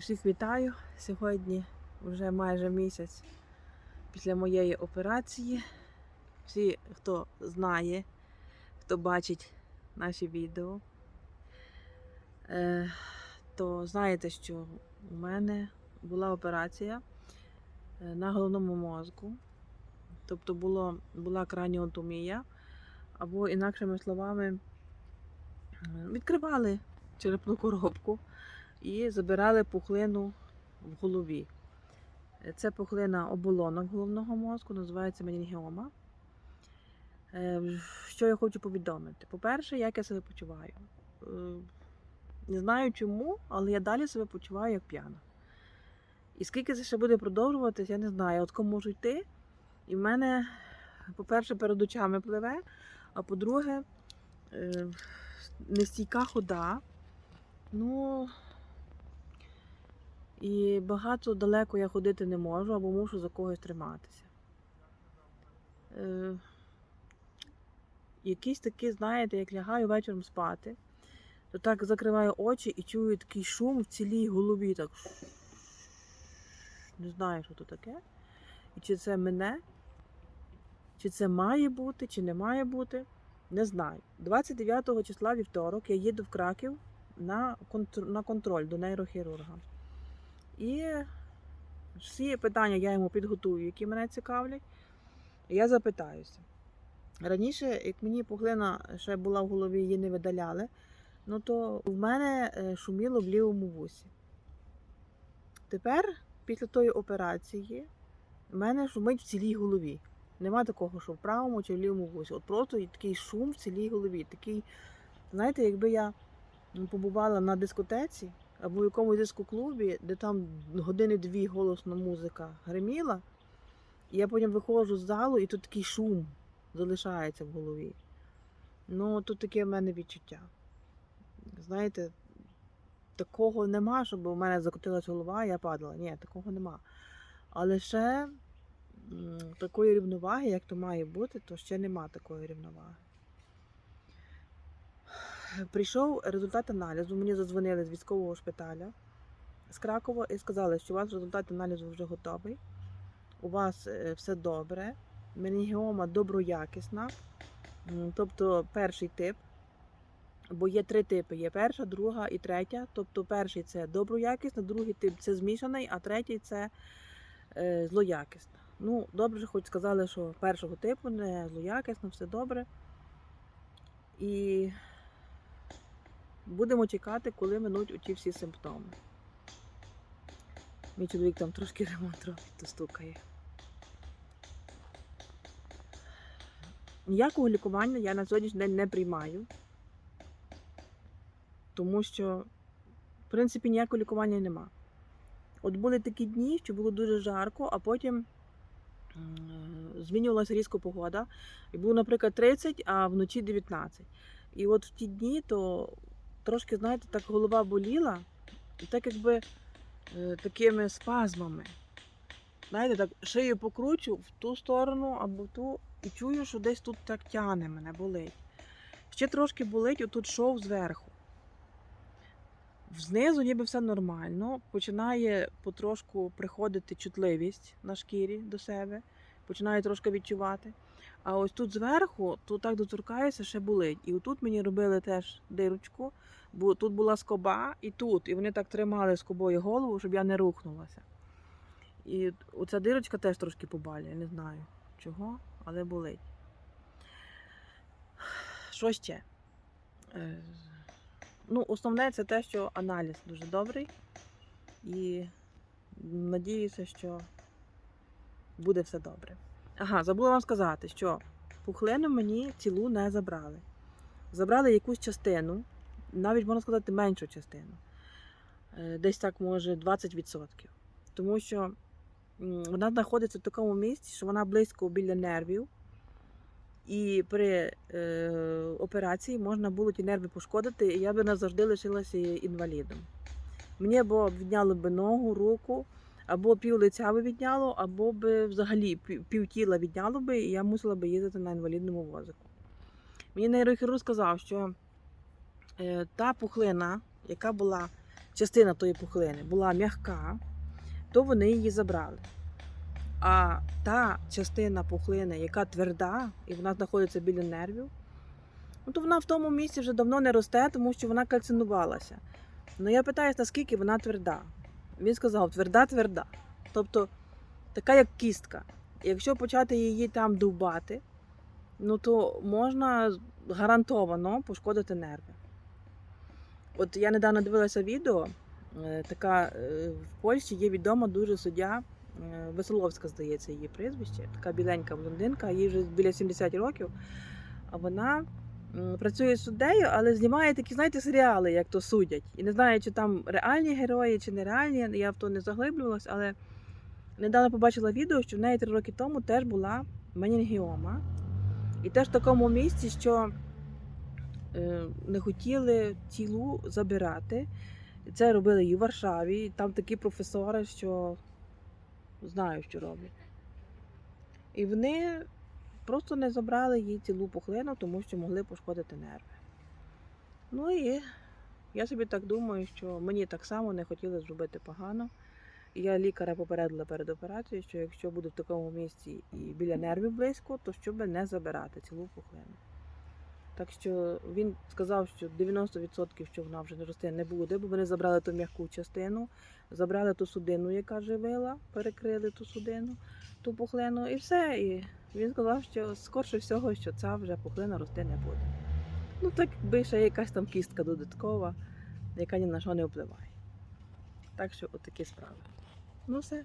Всіх вітаю. Сьогодні вже майже місяць після моєї операції. Всі, хто знає, хто бачить наші відео, е, то знаєте, що у мене була операція е, на головному мозку. Тобто було, була краніотомія, або, інакшими словами, відкривали черепну коробку і забирали пухлину в голові. Це пухлина оболонок головного мозку, називається менінгіома. Е, Що я хочу повідомити? По-перше, як я себе почуваю. Е, Не знаю чому, але я далі себе почуваю як п'яна. І скільки це ще буде продовжуватись, я не знаю. От кому можу йти. І в мене, по-перше, перед очами пливе, а по-друге, е, нестійка хода. Ну, і багато далеко я ходити не можу або мушу за когось триматися. Е, якийсь такий, знаєте, як лягаю вечором спати, то так закриваю очі і чую такий шум в цілій голові. Так. Не знаю, що то таке. І чи це мене, чи це має бути, чи не має бути. Не знаю. 29 числа вівторок я їду в Краків на контроль до нейрохірурга. І всі питання я йому підготую, які мене цікавлять. Я запитаюся. Раніше, як мені пухлина ще була в голові, її не видаляли, ну то в мене е, шуміло в лівому вусі. Тепер, після тої операції, в мене шумить в цілій голові. Нема такого, що в правому чи в лівому вусі. От просто такий шум в цілій голові. Такий, знаєте, якби я побувала на дискотеці або в якомусь дискоклубі, де там години-дві голосна музика гриміла, і я потім виходжу з залу, і тут такий шум залишається в голові. Ну, тут таке в мене відчуття. Знаєте, такого нема, щоб у мене закотилась голова, і я падала. Ні, такого нема. Але ще такої рівноваги, як то має бути, то ще нема такої рівноваги. Прийшов результат аналізу. Мені задзвонили з військового шпиталя з Кракова і сказали, що у вас результат аналізу вже готовий. У вас е, все добре. Менінгіома доброякісна. Тобто перший тип. Бо є три типи: є перша, друга і третя. Тобто перший це доброякісна, другий тип це змішаний, а третій це е, злоякісна. Ну, добре, хоч сказали, що першого типу не злоякісно, все добре. І будемо чекати, коли минуть оті всі симптоми. Мій чоловік там трошки ремонт робить, то стукає. Ніякого лікування я на сьогоднішній день не приймаю, тому що, в принципі, ніякого лікування нема. От були такі дні, що було дуже жарко, а потім змінювалася різко погода. І було, наприклад, 30, а вночі 19. І от в ті дні то трошки, знаєте, так голова боліла, і так якби е, такими спазмами. Знаєте, так шию покручу в ту сторону або в ту, і чую, що десь тут так тяне мене, болить. Ще трошки болить отут шов зверху. Знизу ніби все нормально, починає потрошку приходити чутливість на шкірі до себе, починаю трошки відчувати. А ось тут зверху, тут так доторкаюся, ще болить. І отут мені робили теж дирочку, бо тут була скоба і тут. І вони так тримали скобою голову, щоб я не рухнулася. І оця дирочка теж трошки побалює, не знаю чого, але болить. Що ще? Е, Ну, основне це те, що аналіз дуже добрий. І надіюся, що буде все добре. Ага, забула вам сказати, що пухлину мені цілу не забрали. Забрали якусь частину, навіть можна сказати, меншу частину. Е, Десь так, може, 20%. Тому що вона знаходиться в такому місці, що вона близько біля нервів. І при е, операції можна було ті нерви пошкодити, і я би назавжди лишилася інвалідом. Мені або відняло би ногу, руку, або пів лиця би відняло, або би взагалі пів тіла відняло би, і я мусила би їздити на інвалідному возику. Мені нейрохірург сказав, що е, та пухлина, яка була частина тої пухлини була м'яка, то вони її забрали. А та частина пухлини, яка тверда, і вона знаходиться біля нервів, ну, то вона в тому місці вже давно не росте, тому що вона кальцинувалася. Ну я питаюся, наскільки вона тверда. Він сказав, тверда, тверда. Тобто така як кістка. Якщо почати її там довбати, ну то можна гарантовано пошкодити нерви. От я недавно дивилася відео, е, така е, в Польщі є відома дуже суддя, е, Веселовська, здається, її прізвище, така біленька блондинка, їй вже біля 70 років. А вона працює суддею, але знімає такі, знаєте, серіали, як то судять. І не знаю, чи там реальні герої, чи нереальні, я в то не заглиблювалась, але недавно побачила відео, що в неї три роки тому теж була менінгіома. І теж в такому місці, що е, не хотіли тілу забирати. Це робили і в Варшаві. І там такі професори, що знають, що роблять. І вони просто не забрали їй цілу пухлину, тому що могли пошкодити нерви. Ну і я собі так думаю, що мені так само не хотіли зробити погано. Я лікаря попередила перед операцією, що якщо буду в такому місці і біля нервів близько, то щоб не забирати цілу пухлину. Так що він сказав, що 90% що вона вже не росте, не буде, бо вони забрали ту м'яку частину, забрали ту судину, яка живила, перекрили ту судину, ту пухлину, і все. І він сказав, що скорше всього, що ця вже пухлина рости не буде. Ну так якби ще якась там кістка додаткова, яка ні на що не впливає. Так що отакі справи. Ну все.